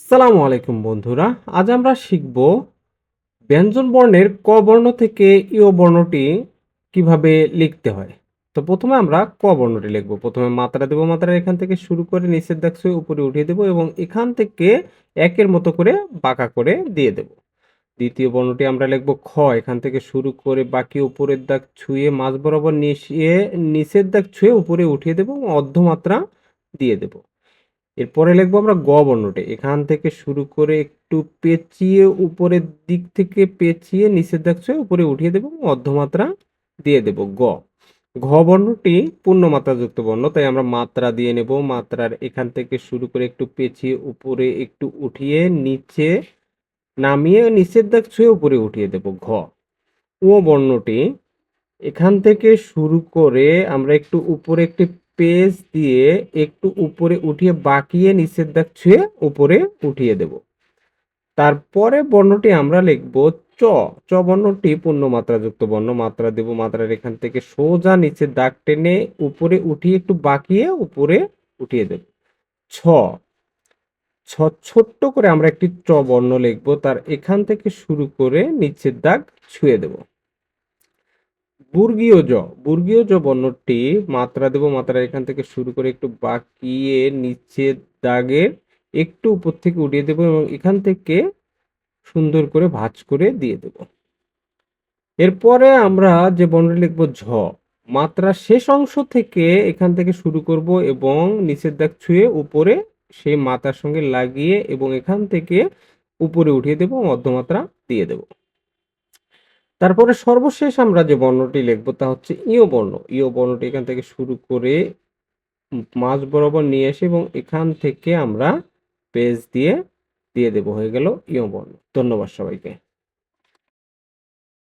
সালামু আলাইকুম বন্ধুরা, আজ আমরা শিখব ব্যঞ্জন বর্ণের ক বর্ণ থেকে ইয় বর্ণটি কীভাবে লিখতে হয়। তো প্রথমে আমরা ক বর্ণটি লিখব। প্রথমে মাত্রা দেব, মাত্রা এখান থেকে শুরু করে নিচের দাগ ছুঁয়ে উপরে উঠিয়ে দেব এবং এখান থেকে একের মতো করে বাঁকা করে দিয়ে দেব। দ্বিতীয় বর্ণটি আমরা লিখব খ, এখান থেকে শুরু করে বাকি উপরের দাগ ছুঁয়ে মাঝ বরাবর নিশিয়ে নিচের দাগ ছুঁয়ে উপরে উঠিয়ে দেব অর্ধমাত্রা দিয়ে দেব। এরপরে লিখব আমরা গ বর্ণটি। এখান থেকে শুরু করে একটু পেঁচিয়ে উপরের দিক থেকে পেঁচিয়ে নিচের দাগ উপরে উঠিয়ে দেবো, মধ্যমাত্রা দিয়ে দেব গ। ঘ বর্ণটি পূর্ণমাত্রাযুক্ত বর্ণ, তাই আমরা মাত্রা দিয়ে নেব। মাত্রার এখান থেকে শুরু করে একটু পেঁচিয়ে উপরে একটু উঠিয়ে নিচে নামিয়ে নিচের দাগ ছুঁয়ে উপরে উঠিয়ে দেব ঘ। ও বর্ণটি এখান থেকে শুরু করে আমরা একটু উপরে একটি পেজ দিয়ে একটু উপরে উঠিয়ে বাঁকিয়ে নিচের দাগ ছুঁয়ে উপরে উঠিয়ে দেব। তারপরে বর্ণটি আমরা লিখব চ। চ বর্ণটি পূর্ণমাত্রাযুক্ত বর্ণ। মাত্রা দেব, মাত্রার এখান থেকে সোজা নিচে দাগ টেনে উপরে উঠিয়ে একটু বাঁকিয়ে উপরে উঠিয়ে দেব। ছ। ছ, ছোট্ট করে আমরা একটি চ বর্ণ লিখব, তার এখান থেকে শুরু করে নিচের দাগ ছুঁয়ে দেব। বর্গীয় জ বর্গীয় জ বর্ণটি মাত্রা দেব, মাত্রা এখান থেকে শুরু করে একটু বাঁকিয়ে নিচের দাগের একটু উপর থেকে উঠিয়ে দেব এবং এখান থেকে সুন্দর করে ভাঁজ করে দিয়ে দেব। এরপরে আমরা যে বর্ণটি লিখব ঝ, মাত্রা শেষ অংশ থেকে এখান থেকে শুরু করব এবং নিচের দাগ ছুঁয়ে উপরে সেই মাথার সঙ্গে লাগিয়ে এবং এখান থেকে উপরে উঠিয়ে দেব মধ্যমাত্রা দিয়ে দেব। তারপরে সর্বশেষ আমরা যে বর্ণটি লিখব তা হচ্ছে ইয় বর্ণ। ইয় বর্ণটি এখান থেকে শুরু করে মাঝ বরাবর নিয়ে এসে এবং এখান থেকে আমরা পেজ দিয়ে দিয়ে দেব। হয়ে গেল ইয় বর্ণ। ধন্যবাদ সবাইকে।